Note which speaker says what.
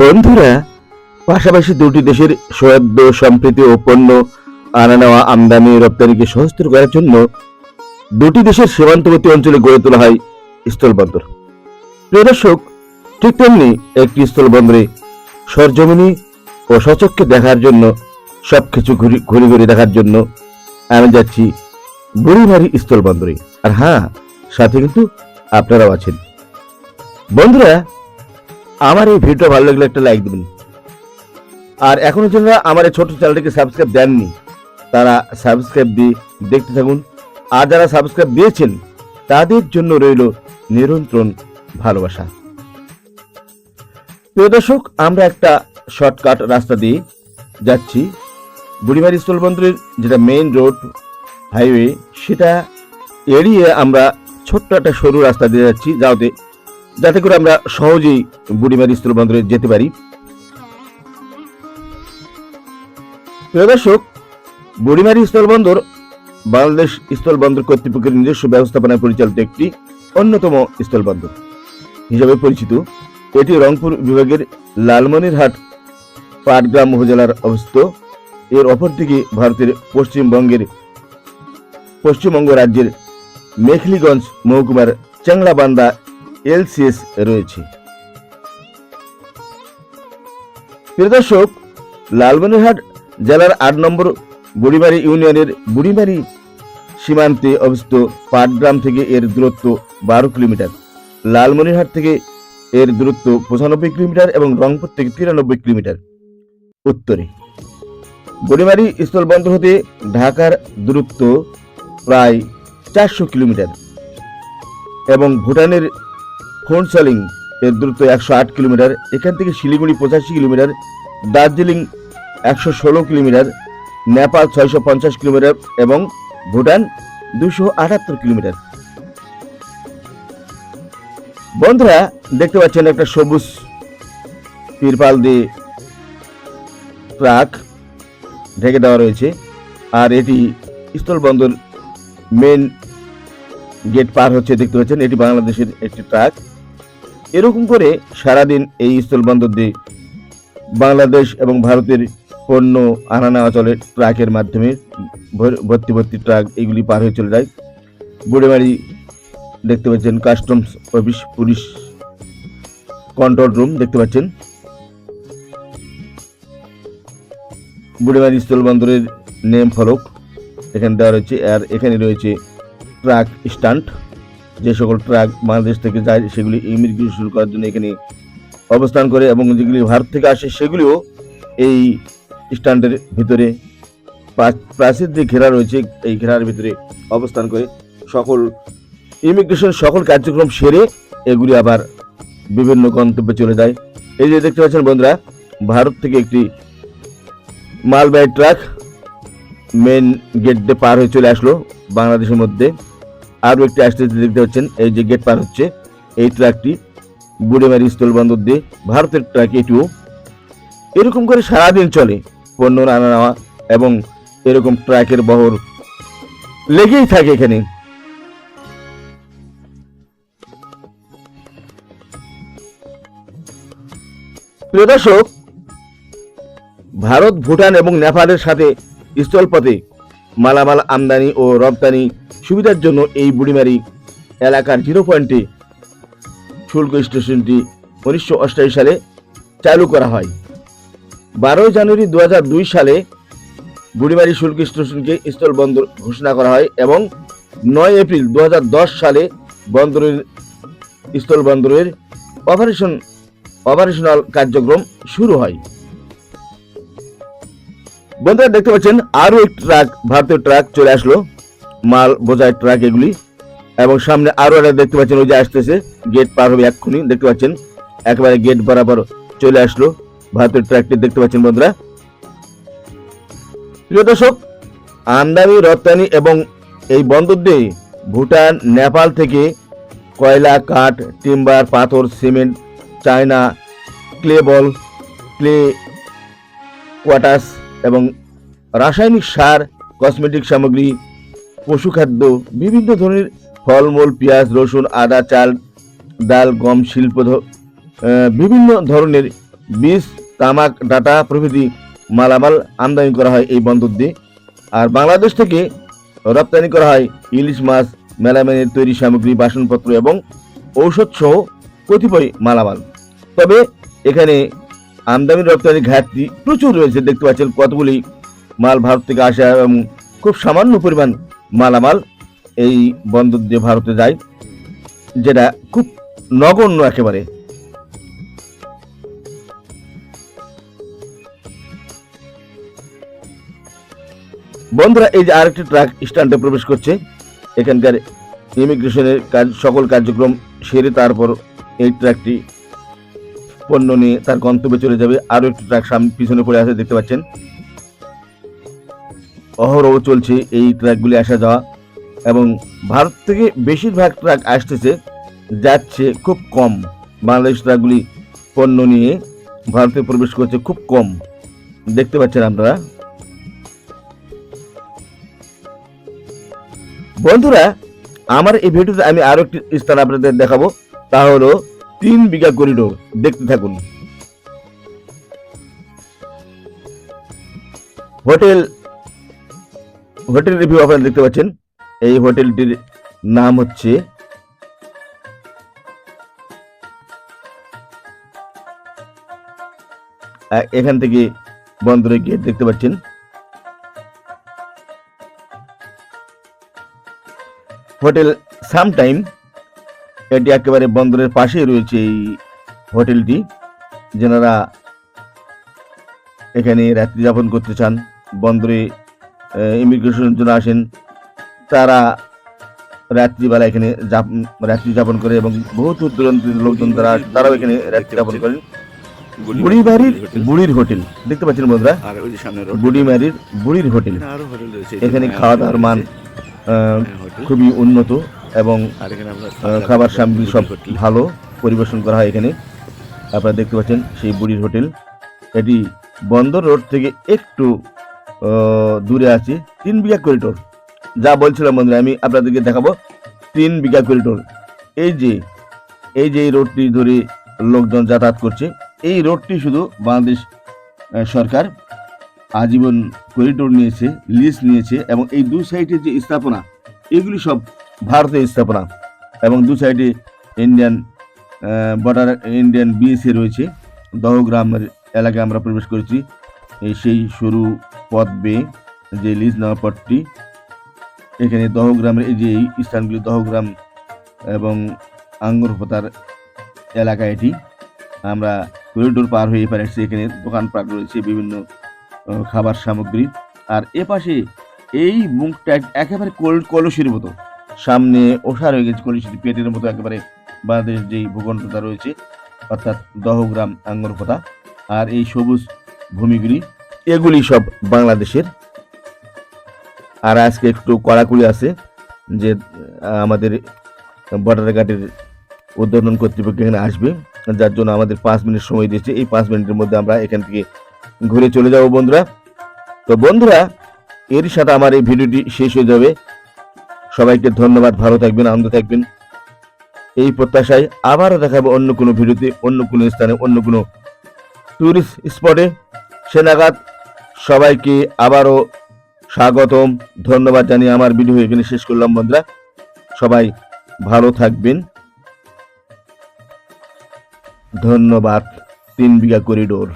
Speaker 1: বন্ধুরা, পাশাপাশি দুটি দেশের সৌহার্দ্য, সম্প্রীতি ও পণ্য আনা নেওয়া আমদানি রপ্তানিকে সহজতর করার জন্য দুটি দেশের সীমান্তবর্তী অঞ্চলে গড়ে তোলা হয় স্থলবন্দর। প্রিয় দর্শক, ঠিক তেমনি একটি স্থলবন্দরে সরজমিনি ও সচক্ষে দেখার জন্য সবকিছু ঘুরি ঘুরি ঘুরি দেখার জন্য আমি যাচ্ছি বুড়িমারি স্থলবন্দরে আর হ্যাঁ সাথে কিন্তু আপনারাও আছেন। বন্ধুরা, আমার এই ভিডিও ভালো লাগলে একটা লাইক দিবেন। আর এখনও যারা আমার এই ছোট চ্যানেলটিকে সাবস্ক্রাইব দেননি, তারা সাবস্ক্রাইব দিয়ে দেখতে থাকুন। আর যারা সাবস্ক্রাইব দিয়েছেন, তাদের জন্য রইল নিরন্তর ভালোবাসা। প্রিয় দর্শক, আমরা একটা শর্টকাট রাস্তা দিয়ে যাচ্ছি। বুড়িমারি স্থলবন্দরের যেটা মেইন রোড হাইওয়ে সেটা এড়িয়ে আমরা ছোট্ট একটা সরু রাস্তা দিয়ে যাচ্ছি, যাওতে, যাতে করে আমরা সহজেই বুড়িমারি স্থলবন্দরে যেতে পারি। প্রিয় দর্শক বুড়িমারি স্থলবন্দর বাংলাদেশ স্থলবন্দর কর্তৃপক্ষের নিজস্ব ব্যবস্থাপনায় পরিচালিত একটি অন্যতম স্থলবন্দর হিসাবে পরিচিত। এটি রংপুর বিভাগের লালমনিরহাট, পাটগ্রাম উপজেলার অবস্থিত। এর অপরদিকে ভারতের পশ্চিমবঙ্গের পশ্চিমবঙ্গ রাজ্যের মেখলিগঞ্জ মহকুমার চ্যাংলাবান্দা এলসিএস রয়েছে। প্রিয় দর্শক, লালমনিরহাট জেলার আট নম্বর বুড়িমারি ইউনিয়নের বুড়িমারি সীমান্তে অবস্থিত পাটগ্রাম থেকে এর দূরত্ব বারো কিলোমিটার। লালমনিরহাট থেকে এর দূরত্ব পঁচানব্বই কিলোমিটার এবং রংপুর থেকে তিরানব্বই কিলোমিটার। উত্তরে বুড়িমারি স্থলবন্দর হতে ঢাকার দূরত্ব প্রায় চারশো কিলোমিটার এবং ভুটানের ফোনসালিং এর দূরত্ব একশো আট কিলোমিটার, এখান থেকে শিলিগুড়ি পঁচাশি কিলোমিটার, দার্জিলিং একশো ষোলো কিলোমিটার, নেপাল ছয়শো পঞ্চাশ কিলোমিটার এবং ভুটান দুশো আটাত্তর কিলোমিটার। বন্ধুরা, দেখতে পাচ্ছেন একটা সবুজ তিরপাল দিয়ে ট্রাক। ঢেকে দেওয়া রয়েছে। আর এটি স্থলবন্দর মেন গেট পার হচ্ছে, দেখতে পাচ্ছেন, এটি বাংলাদেশের একটি ট্রাক। এরকম করে সারাদিন এই স্থলবন্দর দিয়ে বাংলাদেশ এবং ভারতের পণ্য আনা নেওয়া চলে ট্রাকের মাধ্যমে। ভর- ভর্তি ভর্তি ট্রাক এগুলি পার হয়ে চলে যায়। বুড়েমারি দেখতে পাচ্ছেন, customs office, police control room দেখতে পাচ্ছেন। বুড়েমারি স্থলবন্দরের নেম ফলক। এখানে দেওয়া রয়েছে, আর এখানে রয়েছে ট্রাক স্ট্যান্ড। যে সকল ট্রাক বাংলাদেশ থেকে যায়, সেগুলি ইমিগ্রেশন করার জন্য এখানে অবস্থান করে এবং যেগুলি ভারত থেকে আসে, সেগুলিও এই স্ট্যান্ডের ভিতরে প্রাচীর যে ঘেরা রয়েছে, এই ঘেরার ভিতরে অবস্থান করে। সকল ইমিগ্রেশন, সকল কার্যক্রম সেরে এগুলি আবার বিভিন্ন গন্তব্যে চলে যায়। এই যে দেখতে পাচ্ছেন বন্ধুরা, ভারত থেকে একটি মালবাহী ট্রাক মেন গেট দিয়ে পার হয়ে চলে আসলো বাংলাদেশের মধ্যে। আরও একটি আসতে দেখতে পাচ্ছেন, এই যে গেট পার হচ্ছে, এই ট্রাকটি বুড়েমারি স্থলবন্দর দিয়ে ভারতের ট্রাক এটিও এরকম করে সারাদিন চলে পণ্য আনা নেওয়া এবং এরকম ট্রাকের বহর লেগেই থাকে এখানে। প্রিয় দর্শক ভারত, ভুটান এবং নেপালের সাথে স্থলপথে মালামাল আমদানি ও রপ্তানি সুবিধার জন্য এই বুড়িমারি এলাকার জিরো পয়েন্টে শুল্ক স্টেশনটি উনিশশো সালে চালু করা হয়। বারোই জানুয়ারি দু হাজার দুই সালে বুড়িমারি শুল্ক স্টেশনকে স্থল বন্দর ঘোষণা করা হয় এবং নয় এপ্রিল দু হাজার দশ সালে বন্দরের স্থল বন্দরের অপারেশন অপারেশনাল কার্যক্রম শুরু হয়। বন্ধুরা, দেখতে পাচ্ছেন, আরও একটি ট্রাক, ভারতীয় ট্রাক চলে আসলো। মাল বোঝায় ট্রাক এগুলি। এবং সামনে আরও একটা দেখতে পাচ্ছেন, ওই যে আসতেছে গেট পার হবে এক্ষুনি। দেখতে পাচ্ছেন, একেবারে গেট বরাবর চলে আসলো ভারতের ট্রাকটি, দেখতে পাচ্ছেন বন্ধুরা। প্রিয় দর্শক, আমদানি, রপ্তানি এবং এই বন্দর দিয়ে ভুটান, নেপাল থেকে কয়লা, কাঠ, টিম্বার, পাথর, cement, china, clay ball, clay quartz এবং রাসায়নিক সার, কসমেটিক সামগ্রী, পশু খাদ্য, বিভিন্ন ধরনের ফলমূল, পেঁয়াজ, রসুন, আদা, চাল, ডাল, গম, শিল্প বিভিন্ন ধরনের বীজ, তামাক, ডাটা প্রভৃতি মালামাল আমদানি করা হয় এই বন্দর দিয়ে। আর বাংলাদেশ থেকে রপ্তানি করা হয় ইলিশ মাছ, মেলামেনের তৈরি সামগ্রী, বাসনপত্র এবং ঔষধ সহ কতিপয় মালামাল। তবে এখানে আমদানি রপ্তানি ঘাটতি প্রচুর রয়েছে। দেখতে পাচ্ছেন কতগুলি মাল ভারত থেকে আসা এবং খুব সামান্য পরিমাণ মালামাল এই বন্দর দিয়ে ভারতে যায়, যেটা খুব নগণ্য একেবারে। বন্ধুরা, এই যে আরেকটি ট্রাক স্ট্যান্ডে প্রবেশ করছে। এখানকার ইমিগ্রেশনের কাজ সকল কার্যক্রম সেরে তারপর এই ট্রাকটি পণ্য নিয়ে তার গন্তব্যে চলে যাবে। আরও একটি ট্রাক সামনে পিছনে পড়ে আছে, দেখতে পাচ্ছেন। অহরহ চলছে এই ট্রাকগুলি আসা যাওয়া এবং ভারত থেকে বেশিরভাগ ট্রাক আসতেছে, যাচ্ছে খুব কম। বাংলাদেশ ট্রাকগুলি পণ্য নিয়ে ভারতে প্রবেশ করছে খুব কম। দেখতে পাচ্ছেন আপনারা। বন্ধুরা, আমার এই ভিডিওতে আমি আরও একটি স্থান আপনাদের দেখাবো। তা হলো তিন বিঘা করিডোর দেখতে থাকুন। হোটেল হোটেল রিভিউ আপনারা দেখতে পাচ্ছেন। এই হোটেলটির নাম হচ্ছে এখান থেকে বন্দরের গেট দেখতে পাচ্ছেন। হোটেল সামটাইম এটি একেবারে বন্দরের পাশেই রয়েছে এই হোটেলটি। যেনারা এখানে রাত্রি যাপন করতে চান বন্দরে ইমিগ্রেশনের জন্য আসেন তারা রাত্রিবেলা এখানে রাত্রি যাপন করে এবং বহু দূর দূরান্তের লোকজন তারা তারাও এখানে রাত্রি যাপন করেন। বুড়িবাড়ির বুড়ির হোটেল দেখতে পাচ্ছেন বন্ধুরা? বুড়িমারির বুড়ির হোটেল।
Speaker 2: এখানে
Speaker 1: এখানে খাওয়া দাওয়ার মান আহ, খুবই উন্নত। এবং খাবার সামগ্রী সব ভালো পরিবেশন করা হয় এখানে। আপনারা দেখতে পাচ্ছেন সেই বুড়ির হোটেল। এটি বন্দর রোড থেকে একটু দূরে আছে তিন বিঘা করিডোর যা বলছিলাম বন্ধুরা আমি আপনাদেরকে দেখাবো তিন বিঘা করিডোর এই যে এই যে রোডটি ধরে লোকজন যাতায়াত করছে এই রোডটি শুধু বাংলাদেশ সরকার আজীবন করিডোর নিয়েছে লিজ নিয়েছে এবং এই দু সাইডে যে স্থাপনা এগুলি সব ভারতের স্থাপনা এবং দু সাইডে ইন্ডিয়ান বর্ডার ইন্ডিয়ান বিএসএ রয়েছে। দহগ্রামের এলাকায় আমরা প্রবেশ করেছি। সেই সরু পথ বেয়ে যে লিজ নেওয়া পথটি, এখানে দহগ্রামের এই যে স্থানগুলি, দহগ্রাম এবং আঙ্গুরপোতার এলাকা এটি, আমরা করিডোর পার হয়ে এপারে এসেছি। এখানে দোকানপাট রয়েছে, বিভিন্ন খাবার সামগ্রী। আর এপাশে এই মুখটা একেবারে কলসির মতো। সামনে ওষার হয়ে গেছে কলসির পেটের মতো একেবারে বাংলাদেশ যেই ভূখণ্ডটা রয়েছে, অর্থাৎ দহগ্রাম আঙ্গরপোতা আর এই সবুজ ভূমিগুলি, এগুলি সব বাংলাদেশের। আর আজকে একটু কড়াকুড়ি আছে যে আমাদের বর্ডার গার্ডের উদ্বোধন কর্তৃপক্ষ এখানে আসবে, যার জন্য আমাদের পাঁচ মিনিট সময় দিয়েছে। এই পাঁচ মিনিটের মধ্যে আমরা এখান থেকে ঘুরে চলে যাব বন্ধুরা। তো বন্ধুরা এর সাথে আমার এই ভিডিওটি শেষ হয়ে যাবে। সবাইকে ধন্যবাদ, ভালো থাকবেন, আনন্দ থাকবেন। এই প্রত্যাশায় আবারও দেখাবো অন্য কোনো ভিডিওতে, অন্য কোনো স্থানে, অন্য কোনো টুরিস্ট স্পটে সে নাগাদ সবাইকে আবারও স্বাগতম, ধন্যবাদ জানিয়ে আমার ভিডিও এখানে শেষ করলাম, বন্ধুরা। সবাই ভালো থাকবেন। ধন্যবাদ, তিন বিঘা করিডোর।